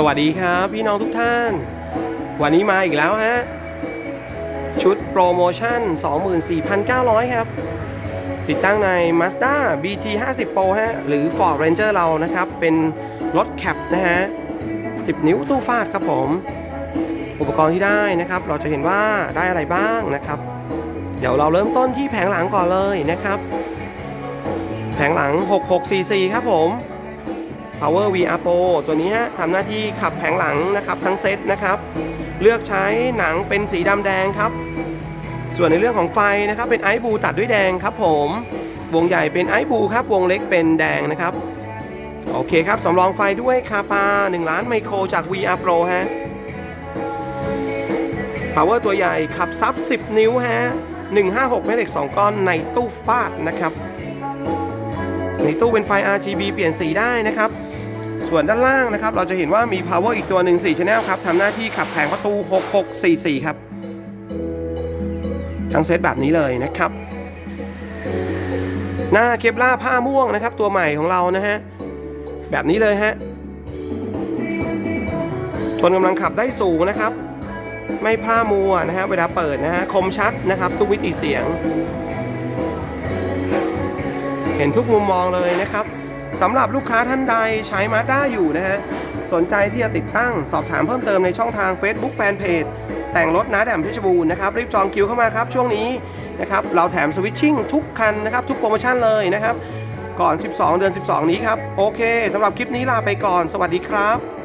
สวัสดีครับพี่น้องทุกท่าน วันนี้มาอีกแล้วฮะ ชุดโปรโมชั่น 24,900 ครับ ติดตั้งใน Mazda BT 50 Pro ฮะ หรือ Ford Ranger เรานะครับ เป็นรถแคปนะฮะ 10 นิ้วตู้ฟาดครับผม อุปกรณ์ที่ได้นะครับ เราจะเห็นว่าได้อะไรบ้างนะครับ เดี๋ยวเราเริ่มต้นที่แผงหลังก่อนเลยนะครับ แผงหลัง 6644ครับผม Power VR Pro ตัวนี้ฮะทำหน้าที่ขับแผงหลังนะครับทั้งเซตนะครับ เลือกใช้หนังเป็นสีดำแดงครับ ส่วนในเรื่องของไฟนะครับเป็นไอซ์บูตัดด้วยแดงครับผม วงใหญ่เป็นไอซ์บูครับ วงเล็กเป็นแดงนะครับ โอเคครับสำรองไฟด้วยคาปา 1 ล้านไมโครจาก VR Pro ฮะ Power ตัวใหญ่ขับซับ 10 นิ้วฮะ 156 แม่เหล็ก 2 ก้อนในตู้ฟาดนะครับในตู้เป็นไฟ RGB เปลี่ยนสีได้นะครับ ส่วนด้านล่างนะครับ เราจะเห็นว่ามี power อีกตัวหนึ่ง4 channel ครับทำหน้าที่ขับแผงประตู 6644 ครับ ทั้งเซตแบบนี้เลยนะครับ หน้าเคปล่าผ้าม่วงนะครับ ตัวใหม่ของเรานะฮะ แบบนี้เลยฮะ ทนกำลังขับได้สูงนะครับ ไม่พร่ามัวนะฮะ เวลาเปิดนะฮะ คมชัดนะครับทุกมิติเสียง เห็นทุกมุมมองเลยนะครับ สำหรับลูกค้าท่านใดใช้มาด้าอยู่นะฮะ สนใจที่จะติดตั้งสอบถามเพิ่มเติมในช่องทาง Facebook Fanpage แต่งรถน้าแดมพิชบูรณ์นะครับ รีบจองคิวเข้ามาครับ ช่วงนี้นะครับ เราแถมสวิตชิ่งทุกคันนะครับ ทุกโปรโมชั่นเลยนะครับ ก่อน 12 เดือน 12 นี้ครับ โอเคสำหรับคลิปนี้ลาไปก่อน สวัสดีครับ